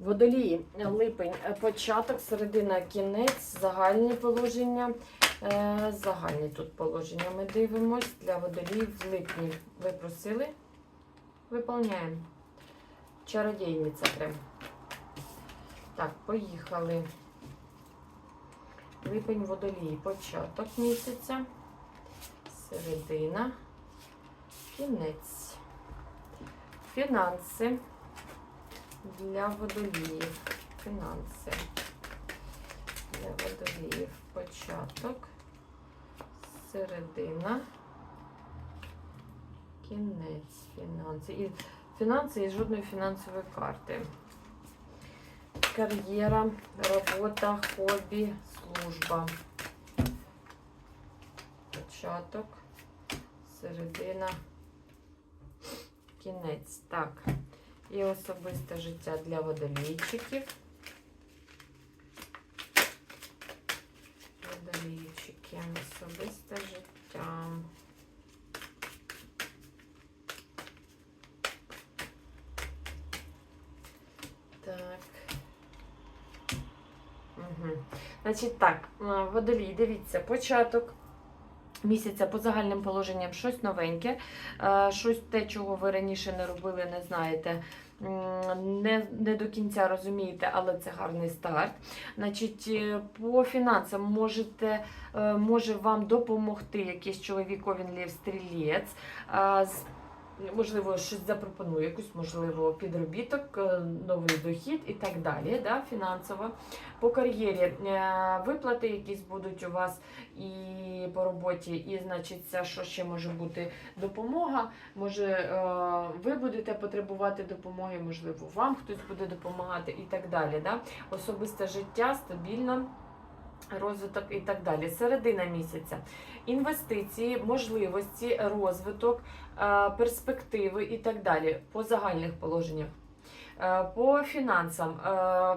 Водолії, липень, е, початок, середина, кінець, загальні положення. Е, Загальні тут положення ми дивимось. Для водоліїв в липні ви просили. Виповняємо. Чародійниця прям. Так, поїхали. Липень водолії, початок місяця, середина, кінець. Фінанси для водоліїв. Фінанси для водоліїв. Початок, середина, кінець фінанси. І фінанси і жодної фінансової карти. Кар'єра, робота, хобі, служба. Початок, середина, кінець. Так. І особисте життя для водолійчиків. Водолійчики, особисте життя. Так. Угу. Значить так, водолій, дивіться, початок місяця по загальним положенням щось новеньке, е, щось те, чого ви раніше не робили, не знаєте. Не, не до кінця розумієте, але це гарний старт. Значить, е, по фінансам можете, е, може вам допомогти якийсь чоловік, він лів стрілець. Можливо, щось запропонує, якусь, можливо, підробіток, е, новий дохід і так далі, да, фінансово. По кар'єрі е, виплати якісь будуть у вас і по роботі, і, значить, що ще може бути допомога. Може, е, ви будете потребувати допомоги, можливо, вам хтось буде допомагати і так далі. Да? Особисте життя стабільно. Розвиток і так далі. Середина місяця. Інвестиції, можливості, розвиток, е, перспективи і так далі по загальних положеннях. Е, По фінансам. е,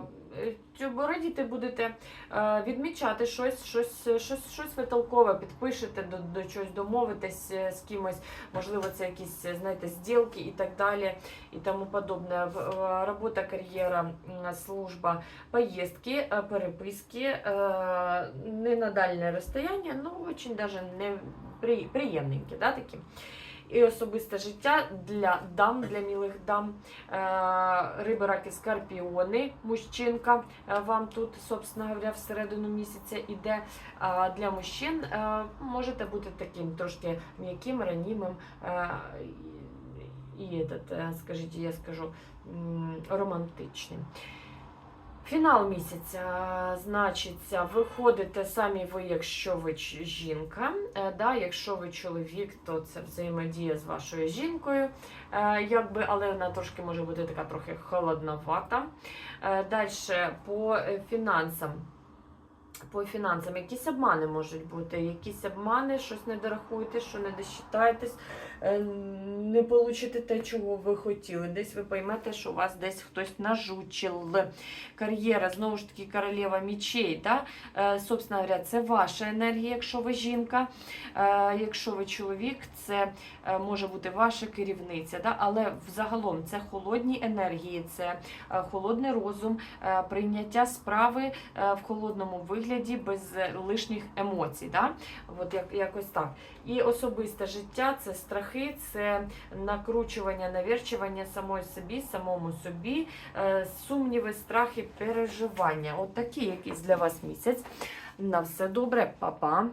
Радіти будете е, відмічати щось, щось, щось, щось ви толкове підпишете, до, до чогось домовитесь з кимось, можливо, це якісь, знаєте, зділки і так далі, і тому подобне. Робота, кар'єра, служба, поїздки, переписки, не на дальнє розстояння, ну, очень даже не при, приємненькі, да, такі. І особисте життя для дам, для милих дам, Е, риби, раки, скорпіони, мужчинка е, вам тут, собственно говоря, всередину місяця іде. А для мужчин е, можете бути таким трошки м'яким, ранімим е, і, этот, е, скажіть, я скажу, романтичним. Фінал місяця, значиться, виходите самі ви, якщо ви жінка. Е, да, якщо ви чоловік, то це взаємодія з вашою жінкою. Е, якби, але вона трошки може бути така трохи холодновата. Е, Далі по е, фінансам. По фінансам якісь обмани можуть бути, якісь обмани, щось не дорахуєте, що не досчитаєтесь, е, не получите те, чого ви хотіли. Десь ви поймете, що вас десь хтось нажучив. Кар'єра, знову ж таки, королева мічей. Да? Е, Собственно говоря, це ваша енергія, якщо ви жінка. Е, Якщо ви чоловік, це може бути ваша керівниця. Да? Але взагалом це холодні енергії, це холодний розум, прийняття справи в холодному вигляді без е, лишніх емоцій. Да? От як, якось так. І особисте життя це страхи, це накручування, навірчування самої собі, самому собі, е, сумніви, страхи, переживання. От такий якийсь для вас місяць. На все добре, па-па.